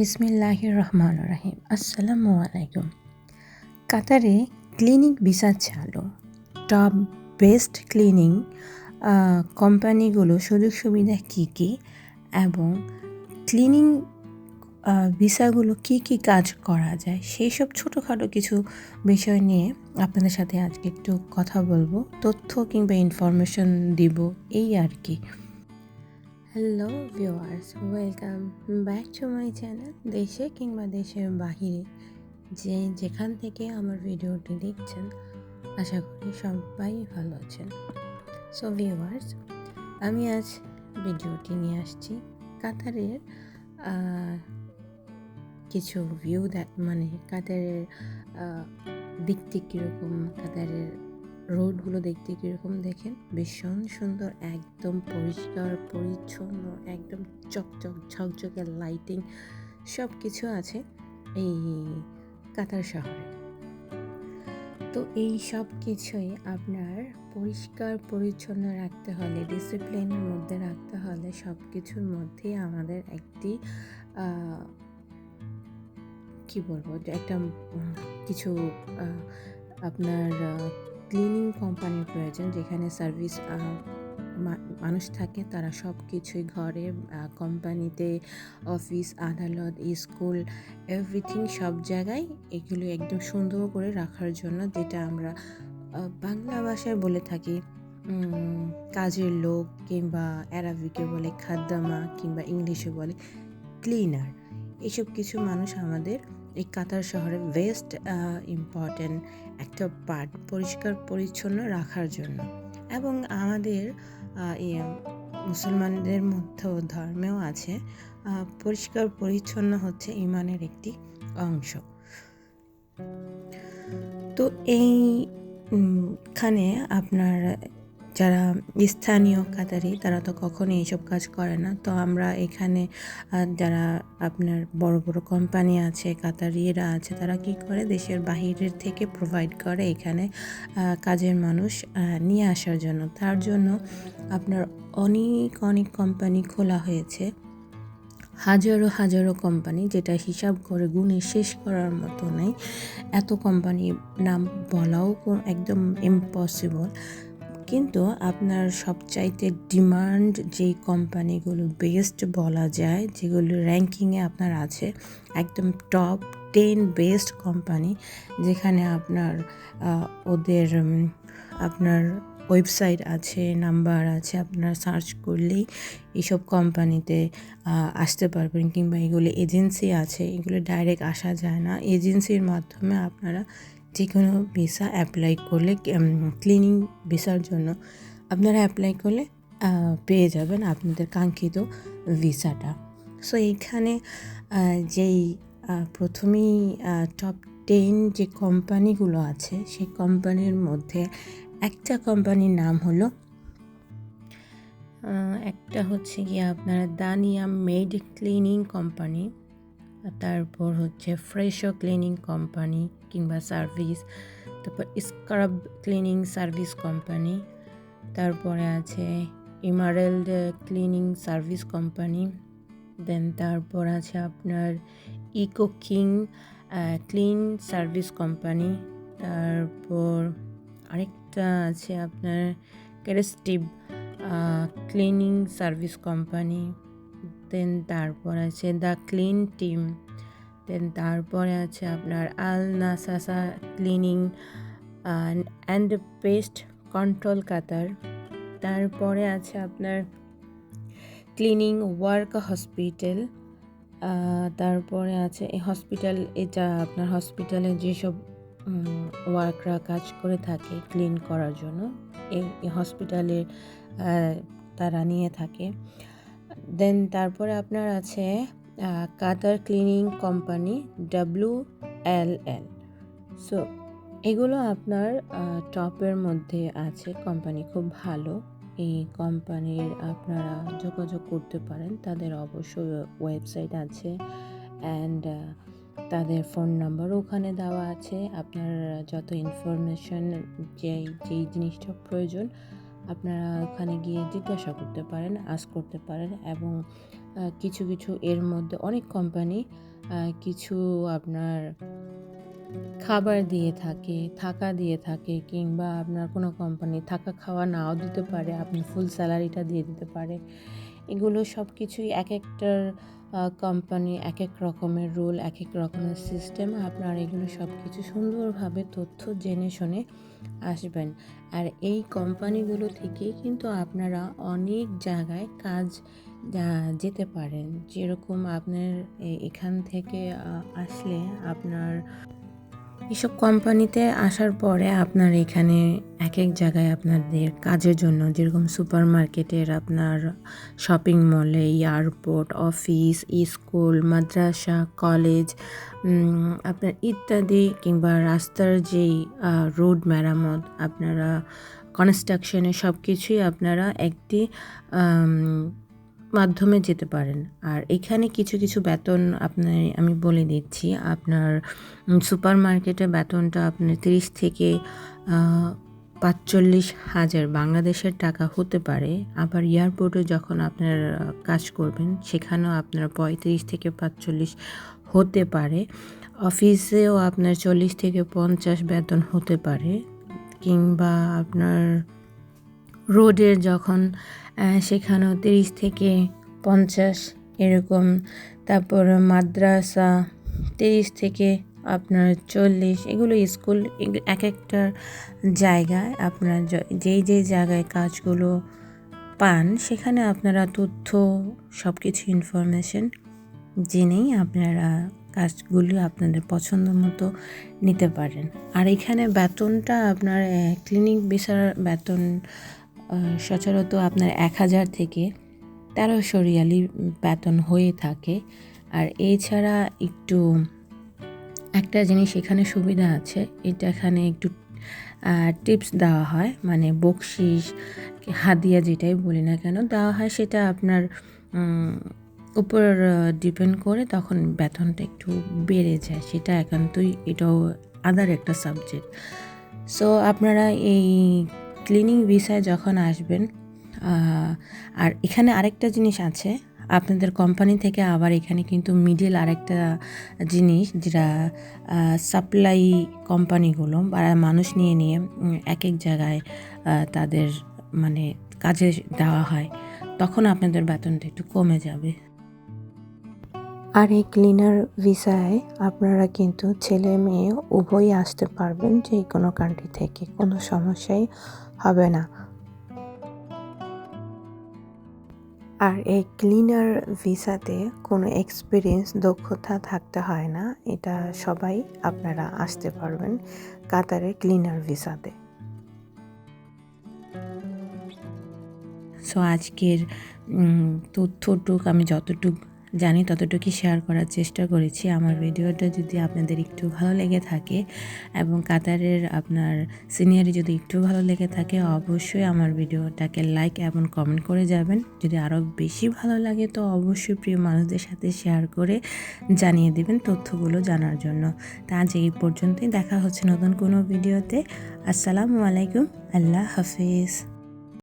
বিসমিল্লাহ রহমান রাহিম আসসালামু আলাইকুম। কাতারে ক্লিনিক ভিসা চালু। টপ বেস্ট ক্লিনিং কোম্পানিগুলো সুযোগ সুবিধা কী কী এবং ক্লিনিং ভিসাগুলো কী কী কাজ করা যায়, সেই সব ছোটোখাটো কিছু বিষয় নিয়ে আপনাদের সাথে আজকে একটু কথা বলব। তথ্য কিংবা ইনফরমেশন দিব, এই আর কি। Hello viewers welcome back to my channel দেশে কিংবা দেশের বাহিরে যে যেখান থেকে আমার ভিডিওটি দেখছেন, আশা করি সবাই ভালো আছেন। সো ভিউয়ার্স আমি আজ ভিডিওটি নিয়ে আসছি কাতারের কিছু ভিউ দেখ মানে কাতারের দেখতে কীরকম কাতারের রোডগুলো দেখতে কীরকম দেখেন? ভীষণ সুন্দর, একদম পরিষ্কার, পরিচ্ছন্ন, একদম চকচক, ঝকঝকে লাইটিং সব কিছু আছে এই কাতার শহরে। তো এই সব কিছুই আপনার পরিষ্কার, পরিচ্ছন্ন রাখতে হলে ডিসিপ্লিনের মধ্যে রাখতে হলে সব কিছুর মধ্যেই আমাদের একটি কি বলব? একটা কিছু আপনার ক্লিনিং কোম্পানির প্রয়োজন, যেখানে সার্ভিস মানুষ থাকে, তারা সব কিছুই ঘরে কোম্পানিতে অফিস আদালত স্কুল এভরিথিং সব জায়গায় এগুলো একদম সুন্দর করে রাখার জন্য, যেটা আমরা বাংলা ভাষায় বলে থাকি কাজের লোক কিংবা অ্যারাবিকে বলে খাদ্দামা কিংবা ইংলিশে বলে ক্লিনার এসব কিছু মানুষ আমাদের এই কাতার শহরে ওয়েস্ট ইম্পর্টেন্ট একটা পার্ট পরিষ্কার পরিচ্ছন্ন রাখার জন্য। এবং আমাদের মুসলমানদের মধ্যেও ধর্মেও আছে পরিষ্কার পরিচ্ছন্ন হচ্ছে ইমানের একটি অংশ। তো এইখানে আপনার যারা স্থানীয় কাতারি, তারা তো কখনোই এইসব কাজ করে না। তো আমরা এখানে যারা আপনার বড় বড় কোম্পানি আছে, কাতারিরা আছে, তারা কি করে? দেশের বাহিরের থেকে প্রোভাইড করে এখানে কাজের মানুষ নিয়ে আসার জন্য। তার জন্য আপনার অনেক অনেক কোম্পানি খোলা হয়েছে। হাজারো হাজারো কোম্পানি যেটা হিসাব করে গুণে শেষ করার মতো নেই। এত কোম্পানি নাম বলাও একদম ইম্পসিবল কিন্তু আপনার সবচাইতে ডিমান্ড যেই কোম্পানিগুলো বেস্ট বলা যায়, যেগুলো র্যাঙ্কিংয়ে আপনার আছে, একদম টপ টেন বেস্ট কোম্পানি, যেখানে আপনার ওদের আপনার ওয়েবসাইট আছে, নাম্বার আছে, আপনার সার্চ করলেই এইসব কোম্পানিতে আসতে পারবেন কিংবা এগুলো এজেন্সি আছে, এগুলো ডাইরেক্ট আসা যায় না। এজেন্সির মাধ্যমে আপনারা যে কোনো ভিসা অ্যাপ্লাই করলে ক্লিনিং ভিসার জন্য আপনারা অ্যাপ্লাই করলে পেয়ে যাবেন আপনাদের কাঙ্ক্ষিত ভিসাটা। সো এইখানে যেই প্রথমেই টপ টেন যে কোম্পানিগুলো আছে, সেই কোম্পানির মধ্যে একটা কোম্পানির নাম হলো একটা হচ্ছে গিয়ে আপনার দানিয়া মেড ক্লিনিং কোম্পানি তারপর হচ্ছে ফ্রেশো ক্লিনিং কোম্পানি কিংবা সার্ভিস তারপর স্ক্রাব ক্লিনিং সার্ভিস কোম্পানি তারপরে আছে emerald cleaning service company then তারপর আছে আপনার eco king clean service company তারপর আরেকটা আছে আপনার ক্যারেস্টিভ ক্লিনিং সার্ভিস কোম্পানি দেন তারপর আছে দ্য ক্লিন টিম। দেন তারপরে আছে আপনার আল নাসাসা cleaning and pest control Qatar. তারপরে আছে আপনার ক্লিনিং ওয়ার্ক হসপিটাল। তারপরে আছে এই হসপিটাল, এটা আপনার হসপিটালে যেসব ওয়ার্করা কাজ করে থাকে ক্লিন করার জন্য এই হসপিটালে তারা নিয়ে থাকে। দেন তারপরে আপনার আছে Qatar cleaning company W L L so এগুলো আপনার টপের মধ্যে আছে কোম্পানি খুব ভালো। এই কোম্পানির আপনারা যোগাযোগ করতে পারেন। তাদের অবশ্যই ওয়েবসাইট আছে অ্যান্ড তাদের ফোন নাম্বারও ওখানে দেওয়া আছে। আপনার যত ইনফরমেশন যেই যেই জিনিসটা প্রয়োজন আপনারা ওখানে গিয়ে জিজ্ঞাসা করতে পারেন আস করতে পারেন এবং কিছু কিছু এর মধ্যে অনেক কোম্পানি কিছু আপনার খাবার দিয়ে থাকে, থাকা দিয়ে থাকে কিংবা আপনার কোনো কোম্পানি থাকা খাওয়া নাও দিতে পারে, আপনি ফুল স্যালারিটা দিয়ে দিতে পারে। এগুলো সব কিছুই এক একটার কোম্পানি এক এক রকমের রুল এক এক রকমের সিস্টেম আপনার এগুলো সব কিছু সুন্দরভাবে তথ্য জেনে শুনে আসবেন। আর এই কোম্পানিগুলো থেকেই কিন্তু আপনারা অনেক জায়গায় কাজ যেতে পারেন। যেরকম আপনার এখান থেকে আসলে আপনার এসব কোম্পানিতে আসার পরে আপনার এখানে এক এক জায়গায় আপনাদের কাজের জন্য, যেরকম সুপার মার্কেটের আপনার শপিং মলে এয়ারপোর্ট অফিস স্কুল মাদ্রাসা কলেজ আপনার ইত্যাদি কিংবা রাস্তার যেই রোড মেরামত, আপনারা কনস্ট্রাকশনে সব কিছুই আপনারা একটি মাধ্যমে যেতে পারেন। আর এখানে কিছু কিছু বেতন আপনার আমি বলে দিচ্ছি। আপনার সুপার মার্কেটে বেতনটা আপনার তিরিশ থেকে পাঁচচল্লিশ হাজার বাংলাদেশের টাকা হতে পারে। আবার এয়ারপোর্টে যখন আপনার কাজ করবেন, সেখানেও আপনার পঁয়ত্রিশ থেকে পাঁচচল্লিশ হতে পারে। অফিসেও আপনার চল্লিশ থেকে পঞ্চাশ বেতন হতে পারে। কিংবা আপনার রোডের যখন সেখানেও তিরিশ থেকে পঞ্চাশ এরকম, তারপর মাদ্রাসা তিরিশ থেকে আপনার চল্লিশ, এগুলো স্কুল এক একটা জায়গায় আপনার যেই যেই জায়গায় কাজগুলো পান, সেখানে আপনারা তথ্য সব কিছু ইনফরমেশন জেনেই আপনারা কাজগুলি আপনাদের পছন্দ মতো নিতে পারেন। আর এখানে বেতনটা আপনার ক্লিনিক বিচার বেতন সচরাচর আপনার এক হাজার থেকে তেরোশো রিয়ালি বেতন হয়ে থাকে। আর এছাড়া একটু, একটা জিনিস এখানে সুবিধা আছে, এটা এখানে একটু টিপস দেওয়া হয় মানে বকশিস, হাদিয়া যেটাই বলি না কেন, দেওয়া হয় সেটা আপনার উপর ডিপেন্ড করে তখন বেতনটা একটু বেড়ে যায়, সেটা একান্তই এটাও আদার একটা সাবজেক্ট সো আপনারা এই ক্লিনিং ভিসায় যখন আসবেন আর এখানে আরেকটা জিনিস আছে, আপনাদের কোম্পানি থেকে আবার এখানে কিন্তু মিডিল আরেকটা জিনিস যেটা সাপ্লাই কোম্পানিগুলো বা মানুষ নিয়ে নিয়ে এক এক জায়গায় তাদের মানে কাজে দেওয়া হয়, তখন আপনাদের বেতনটা একটু কমে যাবে। আর এই ক্লিনার ভিসায় আপনারা কিন্তু ছেলে মেয়ে উভয়ই আসতে পারবেন যে কোনো কান্ট্রি থেকে, কোনো সমস্যাই হবে না। আর এই ক্লিনার ভিসাতে কোনো এক্সপিরিয়েন্স দক্ষতা থাকতে হয় না, এটা সবাই আপনারা আসতে পারবেন কাতারে ক্লিনার ভিসাতে সো আজকের তথ্যটুক আমি যতটুক জানি ততটুকুই শেয়ার করার চেষ্টা করেছি। আমার ভিডিওটা যদি আপনাদের একটু ভালো লেগে থাকে এবং কাতারের আপনার সিনিয়রি যদি একটু ভালো লেগে থাকে, অবশ্যই আমার ভিডিওটাকে লাইক এবং কমেন্ট করে যাবেন। যদি আরও বেশি ভালো লাগে, তো অবশ্যই প্রিয় মানুষদের সাথে শেয়ার করে জানিয়ে দেবেন তথ্যগুলো জানার জন্য। তা আজ এই পর্যন্তই। দেখা হচ্ছে নতুন কোনো ভিডিওতে আসসালামু আলাইকুম। আল্লাহ হাফিজ।